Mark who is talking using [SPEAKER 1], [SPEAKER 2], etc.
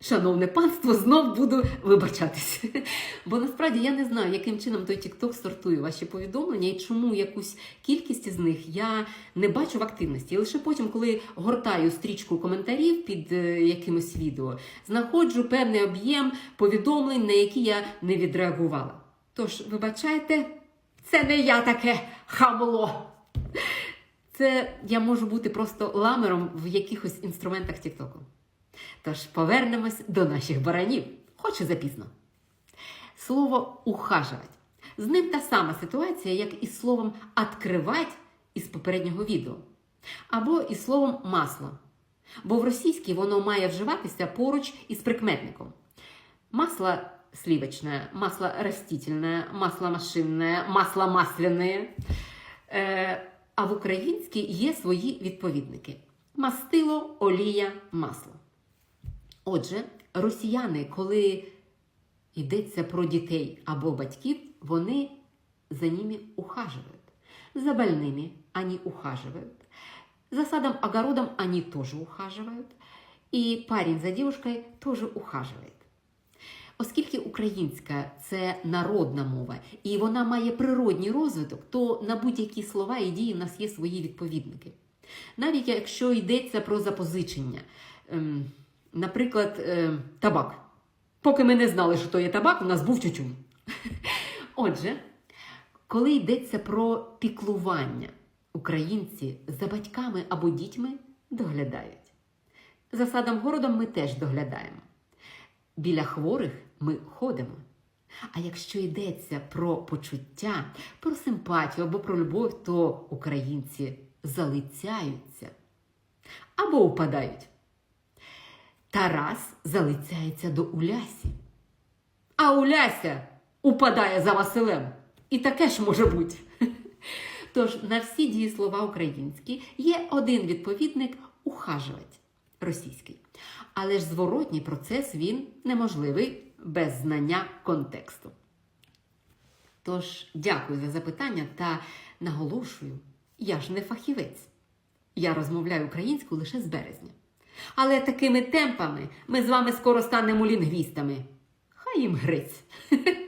[SPEAKER 1] Шановне панство, знов буду вибачатись. Бо насправді я не знаю, яким чином той TikTok сортує ваші повідомлення і чому якусь кількість із них я не бачу в активності. І лише потім, коли гортаю стрічку коментарів під е, якимось відео, знаходжу певний об'єм повідомлень, на які я не відреагувала. Тож, вибачайте, це не я таке хамло. Це я можу бути просто ламером в якихось інструментах Тіктоку. Тож повернемось до наших баранів, хоч і запізно. Слово ухаживать. З ним та сама ситуація, як із словом «откривать» із попереднього відео, або із словом масло. Бо в російській воно має вживатися поруч із прикметником. Масло сливочное, масло растительное, масло машинне, масло масляне. Е, а в українській є свої відповідники: мастило, олія, масло. Отже, росіяни, коли йдеться про дітей або батьків, вони за ними ухаживают. За больными они ухаживают. За садом-огородом они тоже ухаживают. І парень за дівчинкою теж ухаживает. Оскільки українська це народна мова і вона має природній розвиток, то на будь-які слова і дії в нас є свої відповідники. Навіть якщо йдеться про запозичення, ем, наприклад, ем, табак. Поки ми не знали, що то є табак, у нас був тютюн. Отже, коли йдеться про піклування, українці за батьками або дітьми доглядають. За садом городом ми теж доглядаємо. Біля хворих ми ходимо. А якщо йдеться про почуття, про симпатію або про любов, то українці залицяються або упадають. Тарас залицяється до Улясі, а Уляся упадає за Василем. І таке ж може бути. Тож на всі дієслова українські є один відповідник ухажувати російський. Але ж зворотній процес він неможливий без знання контексту. Тож, дякую за запитання та наголошую, я ж не фахівець. Я розмовляю українською лише з березня. Але такими темпами ми з вами скоро станемо лінгвістами. Хай їм гриць.